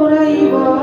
ভাই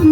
রে